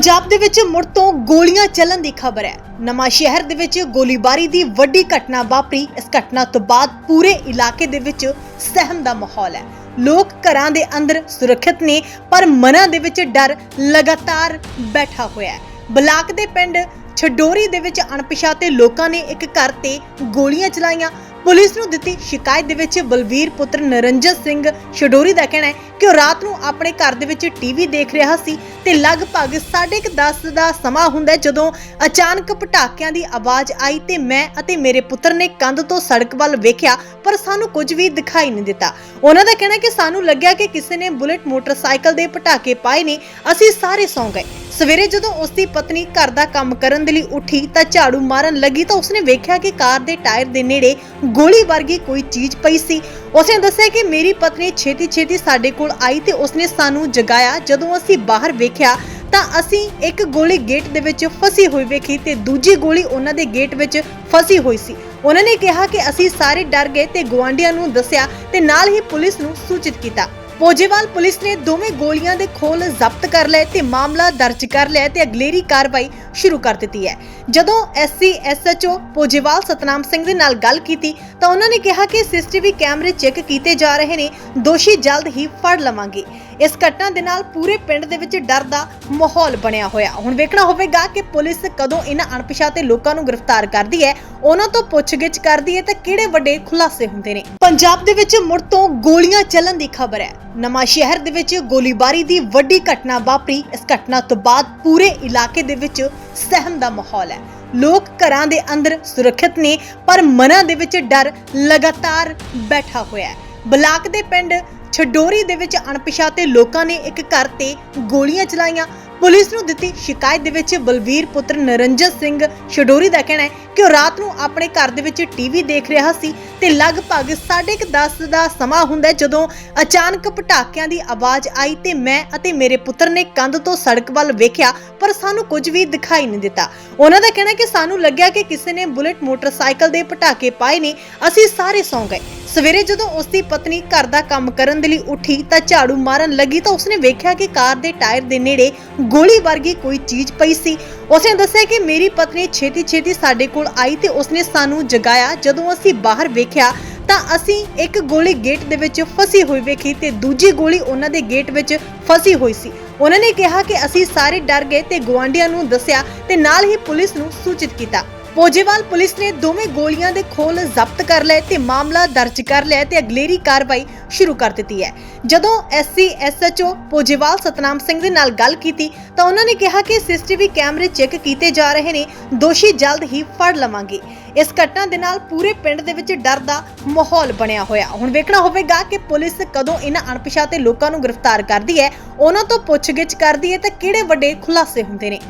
ਪੰਜਾਬ ਦੇ ਵਿੱਚ ਮੁੜ ਤੋਂ ਗੋਲੀਆਂ ਚੱਲਣ ਦੀ ਖਬਰ ਹੈ। ਨਵਾਂ ਸ਼ਹਿਰ ਦੇ ਵਿੱਚ ਗੋਲੀਬਾਰੀ ਦੀ ਵੱਡੀ ਘਟਨਾ ਵਾਪਰੀ। ਇਸ ਘਟਨਾ ਤੋਂ ਬਾਅਦ ਪੂਰੇ ਇਲਾਕੇ ਦੇ ਵਿੱਚ ਸਹਿਮ ਦਾ ਮਾਹੌਲ ਹੈ। ਲੋਕ ਘਰਾਂ ਦੇ ਅੰਦਰ ਸੁਰੱਖਿਅਤ ਨੇ, ਪਰ ਮਨਾਂ ਦੇ ਵਿੱਚ ਡਰ ਲਗਾਤਾਰ ਬੈਠਾ ਹੋਇਆ ਹੈ। ਬਲਾਕ ਦੇ ਪਿੰਡ ਛਡੋਰੀ ਦੇ ਵਿੱਚ ਅਣਪਛਾਤੇ ਲੋਕਾਂ ਨੇ ਇੱਕ ਘਰ ਤੇ ਗੋਲੀਆਂ ਚਲਾਈਆਂ। ਪੁਲਿਸ ਨੂੰ ਦਿੱਤੀ ਸ਼ਿਕਾਇਤ ਦੇ ਵਿੱਚ ਬਲਵੀਰ ਪੁੱਤਰ ਨਰਿੰਜਨ ਸਿੰਘ ਛਡੋਰੀ ਦਾ ਕਹਿਣਾ ਹੈ ਕਿ ਉਹ ਰਾਤ ਨੂੰ ਆਪਣੇ ਘਰ ਦੇ ਵਿੱਚ ਟੀਵੀ ਦੇਖ ਰਿਹਾ ਸੀ ਤੇ ਲਗਭਗ 10:30 ਦਾ ਸਮਾਂ ਹੁੰਦਾ ਹੈ ਜਦੋਂ ਅਚਾਨਕ ਪਟਾਕਿਆਂ ਦੀ ਆਵਾਜ਼ ਆਈ ਤੇ ਮੈਂ ਅਤੇ ਮੇਰੇ ਪੁੱਤਰ ਨੇ ਕੰਧ ਤੋਂ ਸੜਕ ਵੱਲ ਵੇਖਿਆ, ਪਰ ਸਾਨੂੰ ਕੁਝ ਵੀ ਦਿਖਾਈ ਨਹੀਂ ਦਿੱਤਾ। ਉਹਨਾਂ ਦਾ ਕਹਿਣਾ ਕਿ ਸਾਨੂੰ ਲੱਗਿਆ ਕਿ ਕਿਸੇ ਨੇ ਬੁਲੇਟ ਮੋਟਰਸਾਈਕਲ ਦੇ ਪਟਾਕੇ ਪਾਏ ਨੇ, ਅਸੀਂ ਸਾਰੇ ਸੌਂ ਗਏ। ਸਵੇਰੇ ਜਦੋਂ ਉਸ ਦੀ ਪਤਨੀ ਘਰ ਦਾ ਕੰਮ ਕਰਨ ਦੇ ਲਈ ਉੱਠੀ ਤਾਂ ਝਾੜੂ ਮਾਰਨ ਲੱਗੀ ਤਾਂ ਉਸਨੇ ਵੇਖਿਆ ਕਿ ਕਾਰ ਦੇ ਟਾਇਰ ਦੇ ਨੇੜੇ ਗੋਲੀ ਵਰਗੀ ਕੋਈ ਚੀਜ਼ ਪਈ ਸੀ। ਉਸਨੇ ਦੱਸਿਆ ਕਿ ਮੇਰੀ ਪਤਨੀ ਛੇਤੀ ਛੇਤੀ ਸਾਡੇ ਕੋਲ ਆਈ ਤੇ ਉਸਨੇ ਸਾਨੂੰ ਜਗਾਇਆ। ਜਦੋਂ ਅਸੀਂ ਬਾਹਰ ਵੇਖਿਆ ਤਾਂ ਅਸੀਂ ਇੱਕ ਗੋਲੀ ਗੇਟ ਦੇ ਵਿੱਚ ਫਸੀ ਹੋਈ ਵੇਖੀ ਤੇ ਦੂਜੀ ਗੋਲੀ ਉਹਨਾਂ ਦੇ ਗੇਟ ਵਿੱਚ ਫਸੀ ਹੋਈ ਸੀ। ਉਹਨਾਂ ਨੇ ਕਿਹਾ ਕਿ ਅਸੀਂ ਸਾਰੇ ਡਰ ਗਏ ਤੇ ਗਵਾਂਢੀਆਂ ਨੂੰ ਦੱਸਿਆ ਤੇ ਨਾਲ ਹੀ ਪੁਲਿਸ ਨੂੰ ਸੂਚਿਤ ਕੀਤਾ। ਪੋਜੇਵਾਲ ਪੁਲਿਸ ਨੇ ਦੋਵੇਂ ਗੋਲੀਆਂ ਦੇ ਖੋਲ ਜ਼ਬਤ ਕਰ ਲਏ ਤੇ ਮਾਮਲਾ ਦਰਜ ਕਰ ਲਿਆ ਤੇ ਅਗਲੇਰੀ ਕਾਰਵਾਈ ਸ਼ੁਰੂ ਕਰ ਦਿੱਤੀ ਹੈ। ਜਦੋਂ ਐਸਸੀ, ਐਸਐਚਓ ਪੋਜੇਵਾਲ ਸਤਨਾਮ ਸਿੰਘ ਦੇ ਨਾਲ ਗੱਲ ਕੀਤੀ ਤਾਂ ਉਹਨਾਂ ਨੇ ਕਿਹਾ ਕਿ ਸੀਸੀਟੀਵੀ ਕੈਮਰੇ ਚੈੱਕ ਕੀਤੇ ਜਾ ਰਹੇ ਨੇ, ਦੋਸ਼ੀ ਜਲਦ ਹੀ ਫੜ ਲਵਾਂਗੇ। ਇਸ ਘਟਨਾ ਦੇ ਨਾਲ ਪੂਰੇ ਪਿੰਡ ਦੇ ਵਿੱਚ ਡਰ ਦਾ ਮਾਹੌਲ ਬਣਿਆ ਹੋਇਆ। ਹੁਣ ਵੇਖਣਾ ਹੋਵੇਗਾ ਕਿ ਪੁਲਿਸ ਕਦੋਂ ਇਹਨਾਂ ਅਣਪਛਾਤੇ ਲੋਕਾਂ ਨੂੰ ਗ੍ਰਿਫਤਾਰ ਕਰਦੀ ਹੈ, ਉਹਨਾਂ ਤੋਂ ਪੁੱਛਗਿੱਛ ਕਰਦੀ ਹੈ ਤਾਂ ਕਿਹੜੇ ਵੱਡੇ ਖੁਲਾਸੇ ਹੁੰਦੇ ਨੇ। ਪੰਜਾਬ ਦੇ ਵਿੱਚ ਮੁੜ ਤੋਂ ਗੋਲੀਆਂ ਚੱਲਣ ਦੀ ਖਬਰ ਹੈ। ਨਵਾਂ ਸ਼ਹਿਰ ਦੇ ਵਿੱਚ ਗੋਲੀਬਾਰੀ ਦੀ ਵੱਡੀ ਘਟਨਾ ਵਾਪਰੀ। ਇਸ ਘਟਨਾ ਤੋਂ ਬਾਅਦ ਪੂਰੇ ਇਲਾਕੇ ਦੇ ਵਿੱਚ ਸਹਿਮ ਦਾ ਮਾਹੌਲ ਹੈ। ਲੋਕ ਘਰਾਂ ਦੇ ਅੰਦਰ ਸੁਰੱਖਿਅਤ ਨੇ, ਪਰ ਮਨਾਂ ਦੇ ਵਿੱਚ ਡਰ ਲਗਾਤਾਰ ਬੈਠਾ ਹੋਇਆ ਹੈ। ਬਲਾਕ ਦੇ ਪਿੰਡ ਛਡੋਰੀ ਦੇ ਵਿੱਚ ਅਣਪਛਾਤੇ ਲੋਕਾਂ ਨੇ ਇੱਕ ਘਰ ਤੇ ਗੋਲੀਆਂ ਚਲਾਈਆਂ। ਪੁਲਿਸ ਨੂੰ ਦਿੱਤੀ ਸ਼ਿਕਾਇਤ ਦੇ ਵਿੱਚ ਬਲਵੀਰ ਪੁੱਤਰ ਨਰਿੰਜਨ ਸਿੰਘ ਛਡੋਰੀ ਦਾ ਕਹਿਣਾ ਹੈ ਕਿ ਉਹ ਰਾਤ ਨੂੰ ਆਪਣੇ ਘਰ ਦੇ ਵਿੱਚ ਟੀਵੀ ਦੇਖ ਰਿਹਾ ਸੀ ਤੇ ਲਗਭਗ 10:30 ਦਾ ਸਮਾਂ ਹੁੰਦਾ ਹੈ ਜਦੋਂ ਅਚਾਨਕ ਪਟਾਕਿਆਂ ਦੀ ਆਵਾਜ਼ ਆਈ ਤੇ ਮੈਂ ਅਤੇ ਮੇਰੇ ਪੁੱਤਰ ਨੇ ਕੰਧ ਤੋਂ ਸੜਕ ਵੱਲ ਵੇਖਿਆ, ਪਰ ਸਾਨੂੰ ਕੁਝ ਵੀ ਦਿਖਾਈ ਨਹੀਂ ਦਿੱਤਾ। ਉਹਨਾਂ ਦਾ ਕਹਿਣਾ ਕਿ ਸਾਨੂੰ ਲੱਗਿਆ ਕਿ ਕਿਸੇ ਨੇ ਬੁਲੇਟ ਮੋਟਰਸਾਈਕਲ ਦੇ ਪਟਾਕੇ ਪਾਏ ਨੇ, ਅਸੀਂ ਸਾਰੇ ਸੌਂ ਗਏ। ਸਵੇਰੇ ਜਦੋਂ ਉਸ ਦੀ ਪਤਨੀ ਘਰ ਦਾ ਕੰਮ ਕਰਨ ਦੇ ਲਈ ਉੱਠੀ ਤਾਂ ਝਾੜੂ ਮਾਰਨ ਲੱਗੀ ਤਾਂ ਉਸਨੇ ਵੇਖਿਆ ਕਿ ਕਾਰ ਦੇ ਟਾਇਰ ਦੇ ਨੇੜੇ ਗੋਲੀ ਵਰਗੀ ਕੋਈ ਚੀਜ਼ ਪਈ ਸੀ। ਉਸਨੇ ਦੱਸਿਆ ਕਿ ਮੇਰੀ ਪਤਨੀ ਛੇਤੀ ਛੇਤੀ ਸਾਡੇ ਕੋਲ ਆਈ ਤੇ ਉਸਨੇ ਸਾਨੂੰ ਜਗਾਇਆ। ਜਦੋਂ ਅਸੀਂ ਬਾਹਰ ਵੇਖਿਆ ਤਾਂ ਅਸੀਂ ਇੱਕ ਗੋਲੀ ਗੇਟ ਦੇ ਵਿੱਚ ਫਸੀ ਹੋਈ ਵੇਖੀ ਤੇ ਦੂਜੀ ਗੋਲੀ ਉਹਨਾਂ ਦੇ ਗੇਟ ਵਿੱਚ ਫਸੀ ਹੋਈ ਸੀ। ਉਹਨਾਂ ਨੇ ਕਿਹਾ ਕਿ ਅਸੀਂ ਸਾਰੇ ਡਰ ਗਏ ਤੇ ਗਵਾਂਢੀਆਂ ਨੂੰ ਦੱਸਿਆ ਤੇ ਨਾਲ ਹੀ ਪੁਲਿਸ ਨੂੰ ਸੂਚਿਤ ਕੀਤਾ। ਪੋਜੇਵਾਲ ਪੁਲਿਸ ਨੇ ਦੋਵੇਂ ਗੋਲੀਆਂ ਦੇ ਖੋਲ ਜ਼ਬਤ ਕਰ ਲਏ ਤੇ ਮਾਮਲਾ ਦਰਜ ਕਰ ਲਿਆ ਤੇ ਅਗਲੇਰੀ ਕਾਰਵਾਈ ਸ਼ੁਰੂ ਕਰ ਦਿੱਤੀ ਹੈ। ਜਦੋਂ ਐਸਸੀ, ਐਸਐਚਓ ਪੋਜੇਵਾਲ ਸਤਨਾਮ ਸਿੰਘ ਦੇ ਨਾਲ ਗੱਲ ਕੀਤੀ ਤਾਂ ਉਹਨਾਂ ਨੇ ਕਿਹਾ ਕਿ ਸੀਸੀਟੀਵੀ ਕੈਮਰੇ ਚੈੱਕ ਕੀਤੇ ਜਾ ਰਹੇ ਨੇ, ਦੋਸ਼ੀ ਜਲਦ ਹੀ ਫੜ ਲਵਾਂਗੇ। ਇਸ ਘਟਨਾ ਦੇ ਨਾਲ ਪੂਰੇ ਪਿੰਡ ਦੇ ਵਿੱਚ ਡਰ ਦਾ ਮਾਹੌਲ ਬਣਿਆ ਹੋਇਆ। ਹੁਣ ਵੇਖਣਾ ਹੋਵੇਗਾ ਕਿ ਪੁਲਿਸ ਕਦੋਂ ਇਹਨਾਂ ਅਣਪਛਾਤੇ ਲੋਕਾਂ ਨੂੰ ਗ੍ਰਿਫਤਾਰ ਕਰਦੀ ਹੈ, ਉਹਨਾਂ ਤੋਂ ਪੁੱਛਗਿੱਛ ਕਰਦੀ ਹੈ ਤਾਂ ਕਿਹੜੇ ਵੱਡੇ ਖੁਲਾਸੇ ਹੁੰਦੇ ਨੇ।